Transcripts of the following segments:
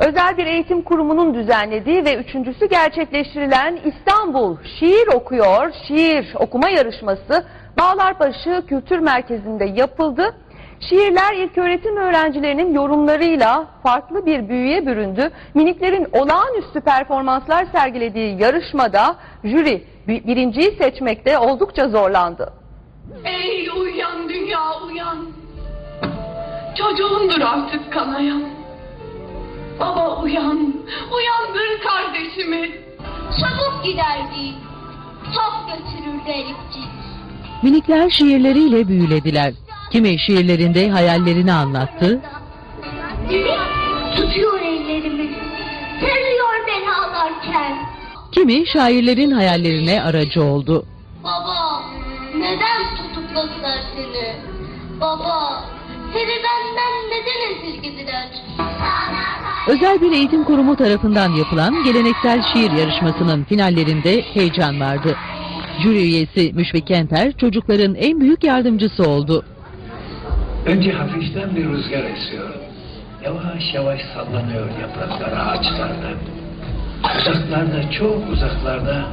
Özel bir eğitim kurumunun düzenlediği ve üçüncüsü gerçekleştirilen İstanbul Şiir Okuyor, şiir okuma yarışması Bağlarbaşı Kültür Merkezi'nde yapıldı. Şiirler ilköğretim öğrencilerinin yorumlarıyla farklı bir büyüye büründü. Miniklerin olağanüstü performanslar sergilediği yarışmada jüri bi- birinciyi seçmekte oldukça zorlandı. Ey uyan dünya uyan. Çocuğundur artık kanayan. Uyan, uyandır kardeşimi. Çabuk giderdi, top götürürdü elipçik. Minikler şiirleriyle büyülediler. Kimi şiirlerinde hayallerini anlattı, Tutuyor ellerimi, terliyor ben ağlarken. kimi şairlerin hayallerine aracı oldu. Baba, neden tutukladılar seni? Baba, seni benden neden esirgediler? Özel bir eğitim kurumu tarafından yapılan geleneksel şiir yarışmasının finallerinde heyecan vardı. Jüri üyesi Müşfik Kenter çocukların en büyük yardımcısı oldu. Önce hafiften bir rüzgar esiyor. Yavaş yavaş sallanıyor yapraklar ağaçlarda. Uzaklarda, çok uzaklarda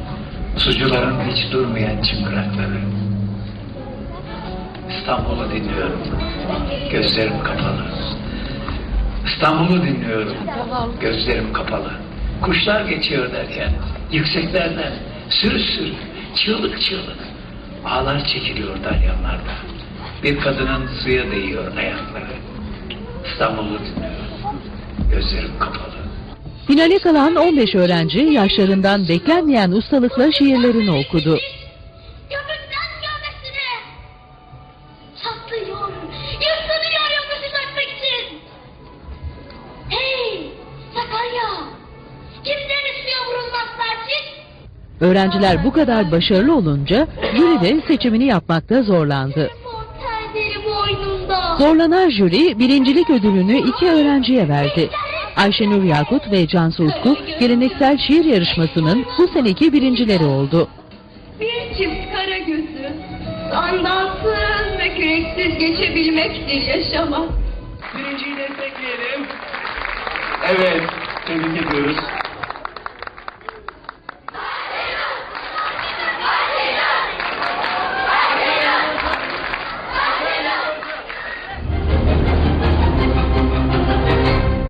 sucuların hiç durmayan çıngırakları. İstanbul'u dinliyorum. Gözlerim kapalı. İstanbul'u dinliyorum. Gözlerim kapalı. Kuşlar geçiyor derken yükseklerden sürü sürü, çığlık çığlık. Ağlar çekiliyor dalyanlarda. Bir kadının suya değiyor ayakları. İstanbul'u dinliyorum. Gözlerim kapalı. Finale kalan 15 öğrenci yaşlarından beklenmeyen ustalıkla şiirlerini okudu. Öğrenciler bu kadar başarılı olunca jüri de seçimini yapmakta zorlandı. Zorlanan jüri birincilik ödülünü iki öğrenciye verdi. Ayşenur Yakut ve Cansu Utku geleneksel şiir yarışmasının bu seneki birincileri oldu. Bir çift kara gözü, sandalsız ve küreksiz geçebilmektir yaşamak. Birinciyi destekleyelim. Evet, tebrik ediyoruz.